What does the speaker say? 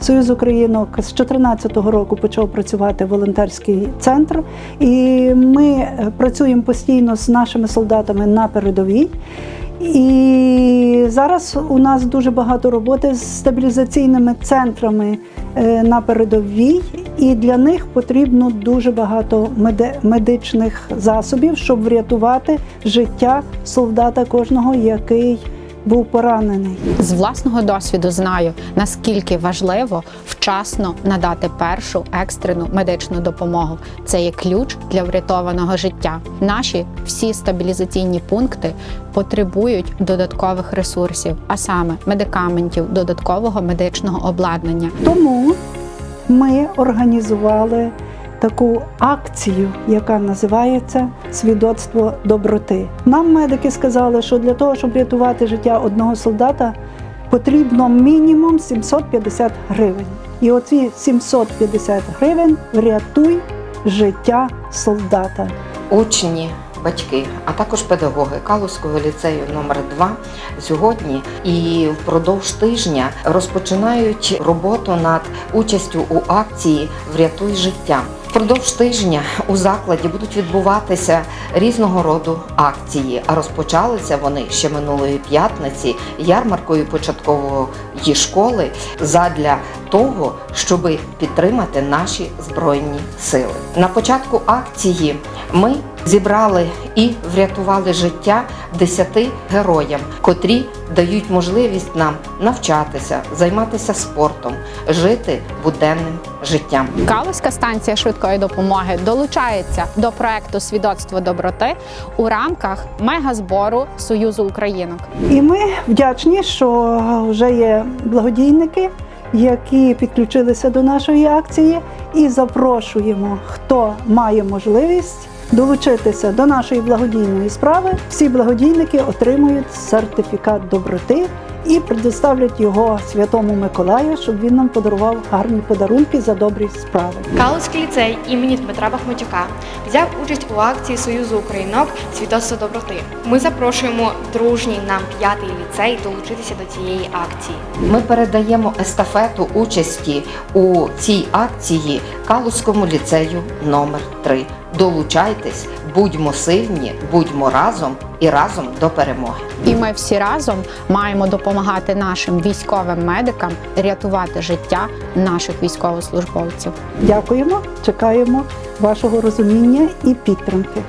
Союз Українок з 2014 року почав працювати волонтерський центр, і ми е, працюємо постійно з нашими солдатами на передовій. І зараз у нас дуже багато роботи з стабілізаційними центрами е, на передовій, і для них потрібно дуже багато медичних засобів, щоб врятувати життя солдата кожного, який був поранений. З власного досвіду знаю, наскільки важливо вчасно надати першу екстрену медичну допомогу. Це є ключ для врятованого життя. Наші всі стабілізаційні пункти потребують додаткових ресурсів, а саме медикаментів, додаткового медичного обладнання. Тому ми організували таку акцію, яка називається Свідоцтво доброти. Нам медики сказали, що для того, щоб рятувати життя одного солдата, потрібно мінімум 750 гривень. І оці 750 гривень врятуй життя солдата. учні, батьки, а також педагоги Калузького ліцею номер 2 сьогодні і впродовж тижня розпочинають роботу над участю у акції Врятуй життя. Впродовж тижня у закладі будуть відбуватися різного роду акції, а розпочалися вони ще минулої п'ятниці ярмаркою початкової школи задля того, щоб підтримати наші збройні сили. На початку акції ми зібрали і врятували життя десяти героям, котрі дають можливість нам навчатися, займатися спортом, жити буденним життям. Калузька станція швидкої допомоги долучається до проекту Свідоцтво доброти у рамках мегазбору Союзу Українок. І ми вдячні, що вже є благодійники, які підключилися до нашої акції, і запрошуємо, хто має можливість долучитися до нашої благодійної справи. Всі благодійники отримують сертифікат доброти і предоставлять його святому Миколаю, щоб він нам подарував гарні подарунки за добрі справи. Калузький ліцей імені Дмитра Бахмутюка взяв участь у акції Союзу Українок Свідоцтво доброти. Ми запрошуємо дружній нам п'ятий ліцей долучитися до цієї акції. Ми передаємо естафету участі у цій акції Калузькому ліцею номер 3 Долучайтесь, будьмо сильні, будьмо разом і разом до перемоги. І ми всі разом маємо допомагати нашим військовим медикам рятувати життя наших військовослужбовців. Дякуємо, чекаємо вашого розуміння і підтримки.